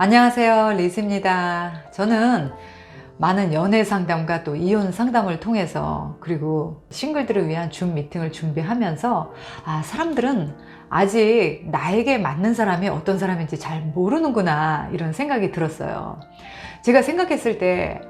안녕하세요. 리즈입니다. 저는 많은 연애 상담과 또 이혼 상담을 통해서 그리고 싱글들을 위한 줌 미팅을 준비하면서 아, 사람들은 아직 나에게 맞는 사람이 어떤 사람인지 잘 모르는구나 이런 생각이 들었어요. 제가 생각했을 때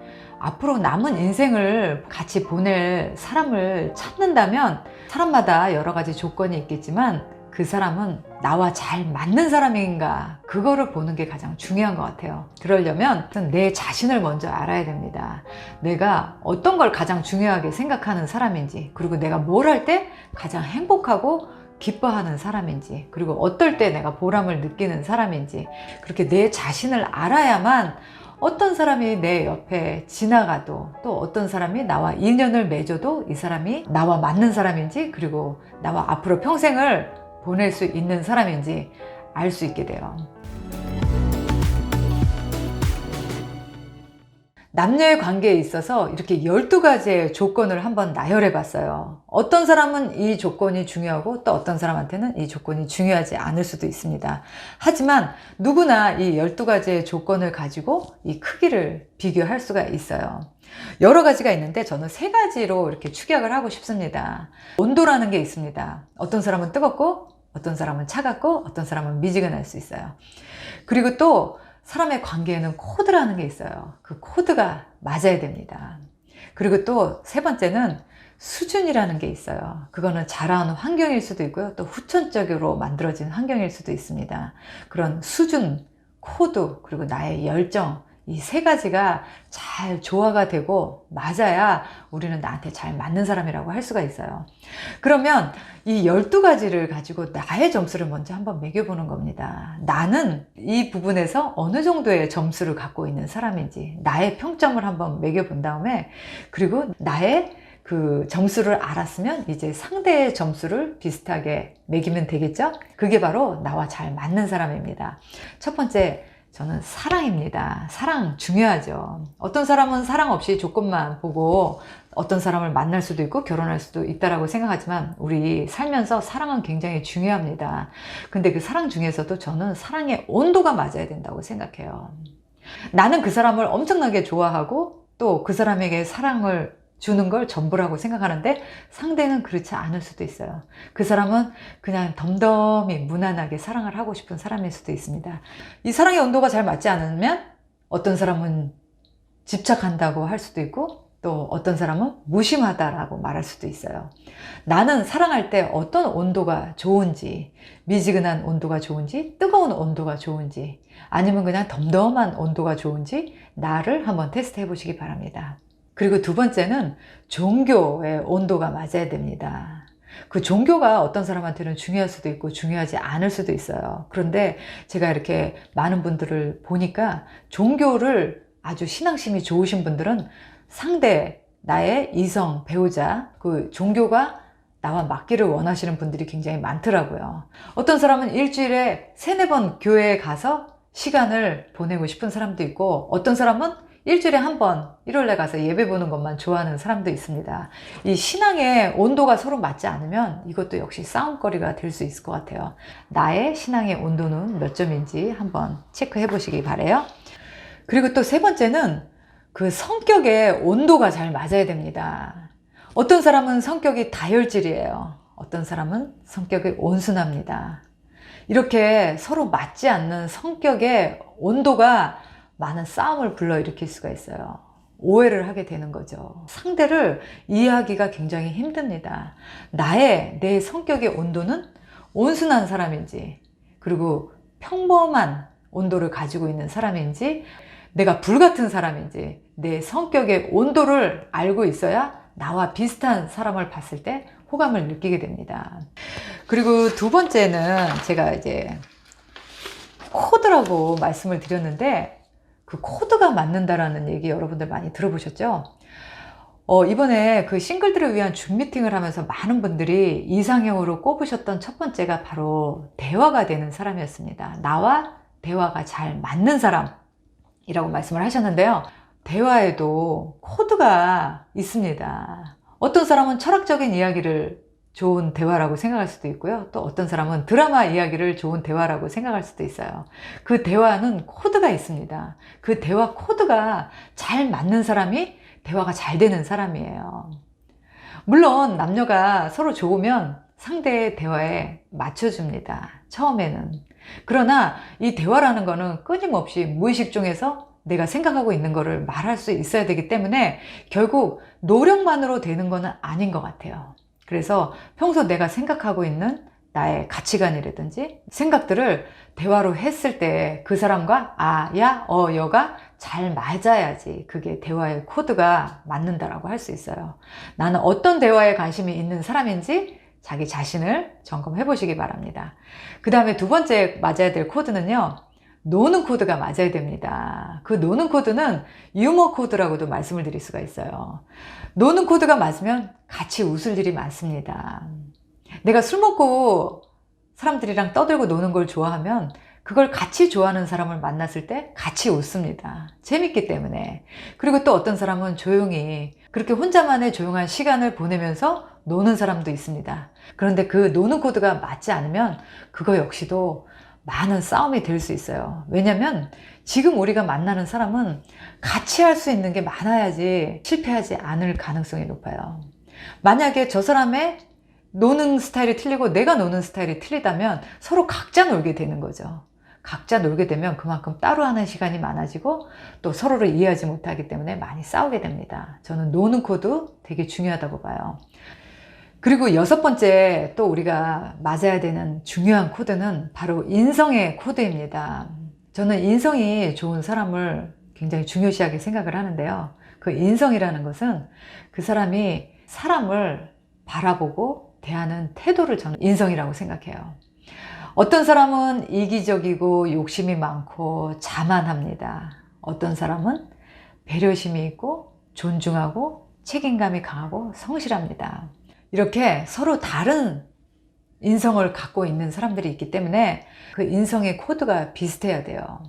앞으로 남은 인생을 같이 보낼 사람을 찾는다면 사람마다 여러 가지 조건이 있겠지만 그 사람은 나와 잘 맞는 사람인가? 그거를 보는 게 가장 중요한 것 같아요. 그러려면 내 자신을 먼저 알아야 됩니다. 내가 어떤 걸 가장 중요하게 생각하는 사람인지 그리고 내가 뭘 할 때 가장 행복하고 기뻐하는 사람인지 그리고 어떨 때 내가 보람을 느끼는 사람인지 그렇게 내 자신을 알아야만 어떤 사람이 내 옆에 지나가도 또 어떤 사람이 나와 인연을 맺어도 이 사람이 나와 맞는 사람인지 그리고 나와 앞으로 평생을 보낼 수 있는 사람인지 알 수 있게 돼요. 남녀의 관계에 있어서 이렇게 12가지의 조건을 한번 나열해 봤어요. 어떤 사람은 이 조건이 중요하고 또 어떤 사람한테는 이 조건이 중요하지 않을 수도 있습니다. 하지만 누구나 이 12가지의 조건을 가지고 이 크기를 비교할 수가 있어요. 여러 가지가 있는데 저는 세 가지로 이렇게 축약을 하고 싶습니다. 온도라는 게 있습니다. 어떤 사람은 뜨겁고 어떤 사람은 차갑고 어떤 사람은 미지근할 수 있어요. 그리고 또 사람의 관계에는 코드라는 게 있어요. 그 코드가 맞아야 됩니다. 그리고 또 세 번째는 수준이라는 게 있어요. 그거는 자라온 환경일 수도 있고요. 또 후천적으로 만들어진 환경일 수도 있습니다. 그런 수준, 코드, 그리고 나의 열정, 이 세 가지가 잘 조화가 되고 맞아야 우리는 나한테 잘 맞는 사람이라고 할 수가 있어요. 그러면 이 12가지를 가지고 나의 점수를 먼저 한번 매겨보는 겁니다. 나는 이 부분에서 어느 정도의 점수를 갖고 있는 사람인지 나의 평점을 한번 매겨본 다음에 그리고 나의 그 점수를 알았으면 이제 상대의 점수를 비슷하게 매기면 되겠죠? 그게 바로 나와 잘 맞는 사람입니다. 첫 번째, 저는 사랑입니다. 사랑 중요하죠. 어떤 사람은 사랑 없이 조건만 보고 어떤 사람을 만날 수도 있고 결혼할 수도 있다라고 생각하지만 우리 살면서 사랑은 굉장히 중요합니다. 근데 그 사랑 중에서도 저는 사랑의 온도가 맞아야 된다고 생각해요. 나는 그 사람을 엄청나게 좋아하고 또 그 사람에게 사랑을 주는 걸 전부라고 생각하는데 상대는 그렇지 않을 수도 있어요. 그 사람은 그냥 덤덤히 무난하게 사랑을 하고 싶은 사람일 수도 있습니다. 이 사랑의 온도가 잘 맞지 않으면 어떤 사람은 집착한다고 할 수도 있고 또 어떤 사람은 무심하다라고 말할 수도 있어요. 나는 사랑할 때 어떤 온도가 좋은지, 미지근한 온도가 좋은지, 뜨거운 온도가 좋은지, 아니면 그냥 덤덤한 온도가 좋은지 나를 한번 테스트 해보시기 바랍니다. 그리고 두 번째는 종교의 온도가 맞아야 됩니다. 그 종교가 어떤 사람한테는 중요할 수도 있고 중요하지 않을 수도 있어요. 그런데 제가 이렇게 많은 분들을 보니까 종교를 아주 신앙심이 좋으신 분들은 상대, 나의 이성, 배우자, 그 종교가 나와 맞기를 원하시는 분들이 굉장히 많더라고요. 어떤 사람은 일주일에 세네 번 교회에 가서 시간을 보내고 싶은 사람도 있고 어떤 사람은 일주일에 한 번 일요일에 가서 예배 보는 것만 좋아하는 사람도 있습니다. 이 신앙의 온도가 서로 맞지 않으면 이것도 역시 싸움거리가 될 수 있을 것 같아요. 나의 신앙의 온도는 몇 점인지 한번 체크해 보시기 바래요. 그리고 또 세 번째는 그 성격의 온도가 잘 맞아야 됩니다. 어떤 사람은 성격이 다혈질이에요. 어떤 사람은 성격이 온순합니다. 이렇게 서로 맞지 않는 성격의 온도가 많은 싸움을 불러일으킬 수가 있어요. 오해를 하게 되는 거죠. 상대를 이해하기가 굉장히 힘듭니다. 나의, 내 성격의 온도는 온순한 사람인지, 그리고 평범한 온도를 가지고 있는 사람인지, 내가 불같은 사람인지, 내 성격의 온도를 알고 있어야 나와 비슷한 사람을 봤을 때 호감을 느끼게 됩니다. 그리고 두 번째는 제가 이제 코드라고 말씀을 드렸는데, 그 코드가 맞는다라는 얘기 여러분들 많이 들어보셨죠? 어, 이번에 그 싱글들을 위한 줌 미팅을 하면서 많은 분들이 이상형으로 꼽으셨던 첫 번째가 바로 대화가 되는 사람이었습니다. 나와 대화가 잘 맞는 사람이라고 말씀을 하셨는데요. 대화에도 코드가 있습니다. 어떤 사람은 철학적인 이야기를 좋은 대화라고 생각할 수도 있고요. 또 어떤 사람은 드라마 이야기를 좋은 대화라고 생각할 수도 있어요. 그 대화는 코드가 있습니다. 그 대화 코드가 잘 맞는 사람이 대화가 잘 되는 사람이에요. 물론 남녀가 서로 좋으면 상대의 대화에 맞춰줍니다. 처음에는. 그러나 이 대화라는 거는 끊임없이 무의식 중에서 내가 생각하고 있는 거를 말할 수 있어야 되기 때문에 결국 노력만으로 되는 거는 아닌 것 같아요. 그래서 평소 내가 생각하고 있는 나의 가치관이라든지 생각들을 대화로 했을 때 그 사람과 아, 야, 어, 여가 잘 맞아야지 그게 대화의 코드가 맞는다라고 할 수 있어요. 나는 어떤 대화에 관심이 있는 사람인지 자기 자신을 점검해 보시기 바랍니다. 그 다음에 두 번째 맞아야 될 코드는요. 노는 코드가 맞아야 됩니다. 그 노는 코드는 유머 코드라고도 말씀을 드릴 수가 있어요. 노는 코드가 맞으면 같이 웃을 일이 많습니다. 내가 술 먹고 사람들이랑 떠들고 노는 걸 좋아하면 그걸 같이 좋아하는 사람을 만났을 때 같이 웃습니다. 재밌기 때문에. 그리고 또 어떤 사람은 조용히 그렇게 혼자만의 조용한 시간을 보내면서 노는 사람도 있습니다. 그런데 그 노는 코드가 맞지 않으면 그거 역시도 많은 싸움이 될 수 있어요. 왜냐면 지금 우리가 만나는 사람은 같이 할 수 있는 게 많아야지 실패하지 않을 가능성이 높아요. 만약에 저 사람의 노는 스타일이 틀리고 내가 노는 스타일이 틀리다면 서로 각자 놀게 되는 거죠. 각자 놀게 되면 그만큼 따로 하는 시간이 많아지고 또 서로를 이해하지 못하기 때문에 많이 싸우게 됩니다. 저는 노는 코드 되게 중요하다고 봐요. 그리고 여섯 번째 또 우리가 맞아야 되는 중요한 코드는 바로 인성의 코드입니다. 저는 인성이 좋은 사람을 굉장히 중요시하게 생각을 하는데요. 그 인성이라는 것은 그 사람이 사람을 바라보고 대하는 태도를 저는 인성이라고 생각해요. 어떤 사람은 이기적이고 욕심이 많고 자만합니다. 어떤 사람은 배려심이 있고 존중하고 책임감이 강하고 성실합니다. 이렇게 서로 다른 인성을 갖고 있는 사람들이 있기 때문에 그 인성의 코드가 비슷해야 돼요.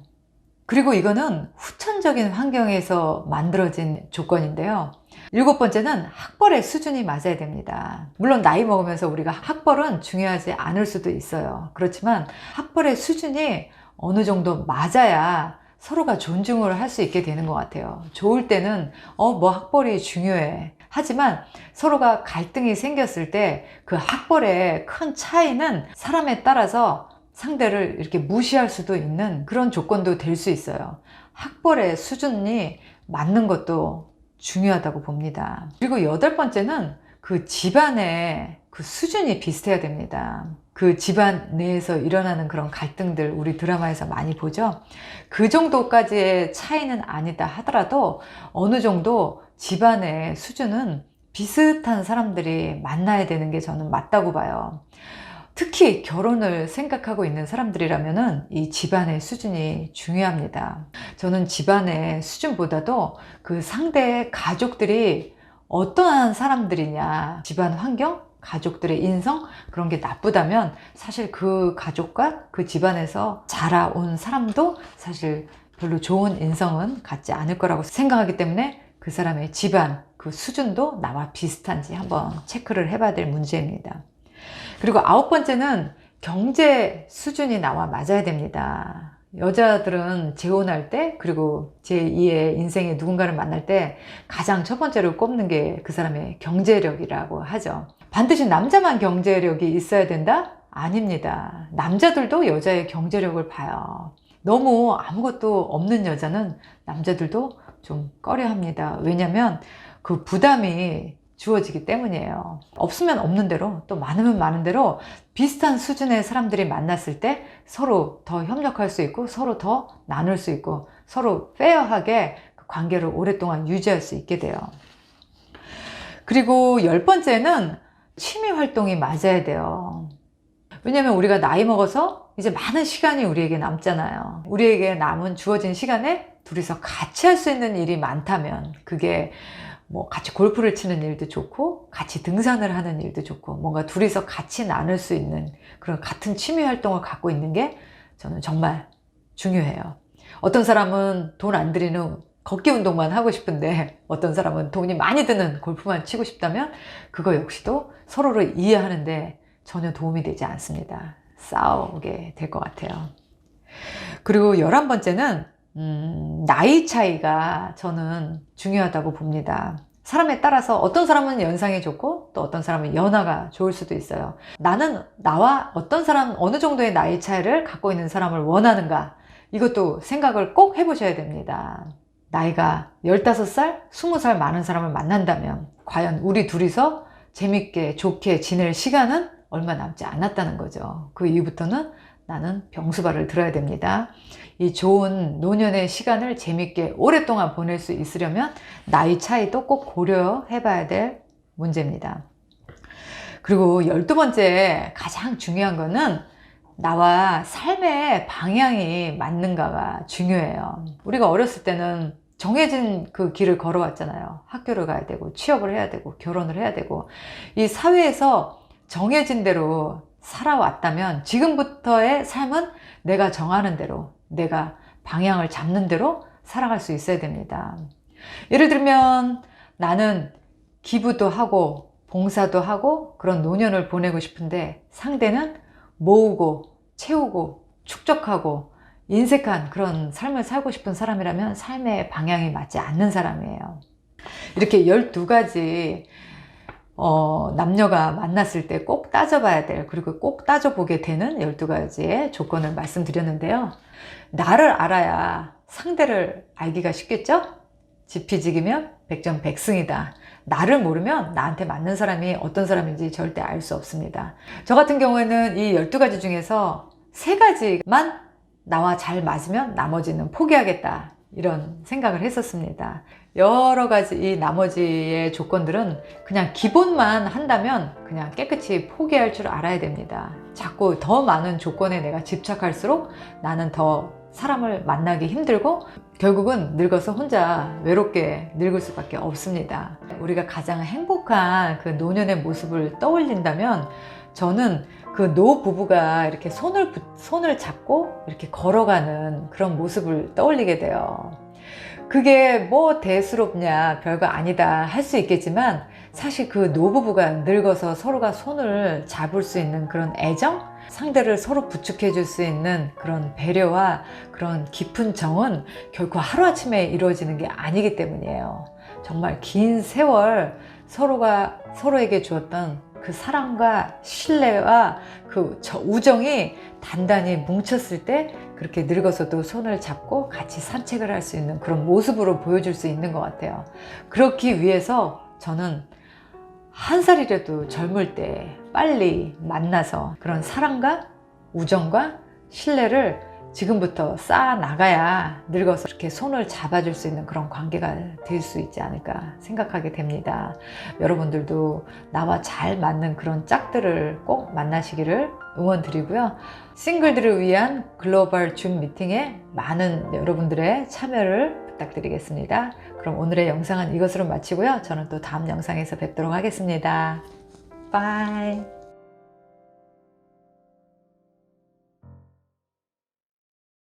그리고 이거는 후천적인 환경에서 만들어진 조건인데요. 일곱 번째는 학벌의 수준이 맞아야 됩니다. 물론 나이 먹으면서 우리가 학벌은 중요하지 않을 수도 있어요. 그렇지만 학벌의 수준이 어느 정도 맞아야 서로가 존중을 할 수 있게 되는 것 같아요. 좋을 때는 어, 뭐 학벌이 중요해. 하지만 서로가 갈등이 생겼을 때 그 학벌의 큰 차이는 사람에 따라서 상대를 이렇게 무시할 수도 있는 그런 조건도 될 수 있어요. 학벌의 수준이 맞는 것도 중요하다고 봅니다. 그리고 여덟 번째는 그 집안의 그 수준이 비슷해야 됩니다. 그 집안 내에서 일어나는 그런 갈등들 우리 드라마에서 많이 보죠. 그 정도까지의 차이는 아니다 하더라도 어느 정도 집안의 수준은 비슷한 사람들이 만나야 되는 게 저는 맞다고 봐요. 특히 결혼을 생각하고 있는 사람들이라면은 이 집안의 수준이 중요합니다. 저는 집안의 수준보다도 그 상대의 가족들이 어떠한 사람들이냐, 집안 환경, 가족들의 인성 그런 게 나쁘다면 사실 그 가족과 그 집안에서 자라온 사람도 사실 별로 좋은 인성은 갖지 않을 거라고 생각하기 때문에 그 사람의 집안 그 수준도 나와 비슷한지 한번 체크를 해봐야 될 문제입니다. 그리고 아홉 번째는 경제 수준이 나와 맞아야 됩니다. 여자들은 재혼할 때 그리고 제2의 인생의 누군가를 만날 때 가장 첫 번째로 꼽는 게 그 사람의 경제력이라고 하죠. 반드시 남자만 경제력이 있어야 된다? 아닙니다. 남자들도 여자의 경제력을 봐요. 너무 아무것도 없는 여자는 남자들도 좀 꺼려 합니다. 왜냐면 그 부담이 주어지기 때문이에요. 없으면 없는 대로 또 많으면 많은 대로 비슷한 수준의 사람들이 만났을 때 서로 더 협력할 수 있고 서로 더 나눌 수 있고 서로 페어하게 그 관계를 오랫동안 유지할 수 있게 돼요. 그리고 열 번째는 취미 활동이 맞아야 돼요. 왜냐면 우리가 나이 먹어서 이제 많은 시간이 우리에게 남잖아요. 우리에게 남은 주어진 시간에 둘이서 같이 할 수 있는 일이 많다면 그게 뭐 같이 골프를 치는 일도 좋고 같이 등산을 하는 일도 좋고 뭔가 둘이서 같이 나눌 수 있는 그런 같은 취미 활동을 갖고 있는 게 저는 정말 중요해요. 어떤 사람은 돈 안 들이는 걷기 운동만 하고 싶은데 어떤 사람은 돈이 많이 드는 골프만 치고 싶다면 그거 역시도 서로를 이해하는데 전혀 도움이 되지 않습니다. 싸우게 될 것 같아요. 그리고 열한 번째는 음, 나이 차이가 저는 중요하다고 봅니다. 사람에 따라서 어떤 사람은 연상이 좋고 또 어떤 사람은 연하가 좋을 수도 있어요. 나는 나와 어떤 사람, 어느 정도의 나이 차이를 갖고 있는 사람을 원하는가? 이것도 생각을 꼭 해보셔야 됩니다. 나이가 15살, 20살 많은 사람을 만난다면 과연 우리 둘이서 재밌게 좋게 지낼 시간은 얼마 남지 않았다는 거죠. 그 이후부터는 나는 병수발을 들어야 됩니다. 이 좋은 노년의 시간을 재밌게 오랫동안 보낼 수 있으려면 나이 차이도 꼭 고려해 봐야 될 문제입니다. 그리고 열두 번째 가장 중요한 거는 나와 삶의 방향이 맞는가가 중요해요. 우리가 어렸을 때는 정해진 그 길을 걸어왔잖아요. 학교를 가야 되고, 취업을 해야 되고, 결혼을 해야 되고, 이 사회에서 정해진 대로 살아왔다면 지금부터의 삶은 내가 정하는 대로, 내가 방향을 잡는 대로 살아갈 수 있어야 됩니다. 예를 들면 나는 기부도 하고, 봉사도 하고, 그런 노년을 보내고 싶은데 상대는 모으고, 채우고, 축적하고, 인색한 그런 삶을 살고 싶은 사람이라면 삶의 방향이 맞지 않는 사람이에요. 이렇게 12가지 어, 남녀가 만났을 때 꼭 따져봐야 될, 그리고 꼭 따져보게 되는 12가지의 조건을 말씀드렸는데요. 나를 알아야 상대를 알기가 쉽겠죠? 지피지기면 백전백승이다. 나를 모르면 나한테 맞는 사람이 어떤 사람인지 절대 알 수 없습니다. 저 같은 경우에는 이 12가지 중에서 3가지만 나와 잘 맞으면 나머지는 포기하겠다. 이런 생각을 했었습니다. 여러 가지 이 나머지의 조건들은 그냥 기본만 한다면 그냥 깨끗이 포기할 줄 알아야 됩니다. 자꾸 더 많은 조건에 내가 집착할수록 나는 더 사람을 만나기 힘들고 결국은 늙어서 혼자 외롭게 늙을 수밖에 없습니다. 우리가 가장 행복한 그 노년의 모습을 떠올린다면 저는 그 노 부부가 이렇게 손을, 붙- 손을 잡고 이렇게 걸어가는 그런 모습을 떠올리게 돼요. 그게 뭐 대수롭냐, 별거 아니다 할 수 있겠지만 사실 그 노부부가 늙어서 서로가 손을 잡을 수 있는 그런 애정? 상대를 서로 부축해 줄 수 있는 그런 배려와 그런 깊은 정은 결코 하루아침에 이루어지는 게 아니기 때문이에요. 정말 긴 세월 서로가 서로에게 주었던 그 사랑과 신뢰와 그 저- 우정이 단단히 뭉쳤을 때 그렇게 늙어서도 손을 잡고 같이 산책을 할 수 있는 그런 모습으로 보여줄 수 있는 것 같아요. 그렇기 위해서 저는 한 살이라도 젊을 때 빨리 만나서 그런 사랑과 우정과 신뢰를 지금부터 쌓아 나가야 늙어서 이렇게 손을 잡아줄 수 있는 그런 관계가 될 수 있지 않을까 생각하게 됩니다. 여러분들도 나와 잘 맞는 그런 짝들을 꼭 만나시기를 응원 드리고요. 싱글들을 위한 글로벌 줌 미팅에 많은 여러분들의 참여를 부탁드리겠습니다. 그럼 오늘의 영상은 이것으로 마치고요. 저는 또 다음 영상에서 뵙도록 하겠습니다. 바이.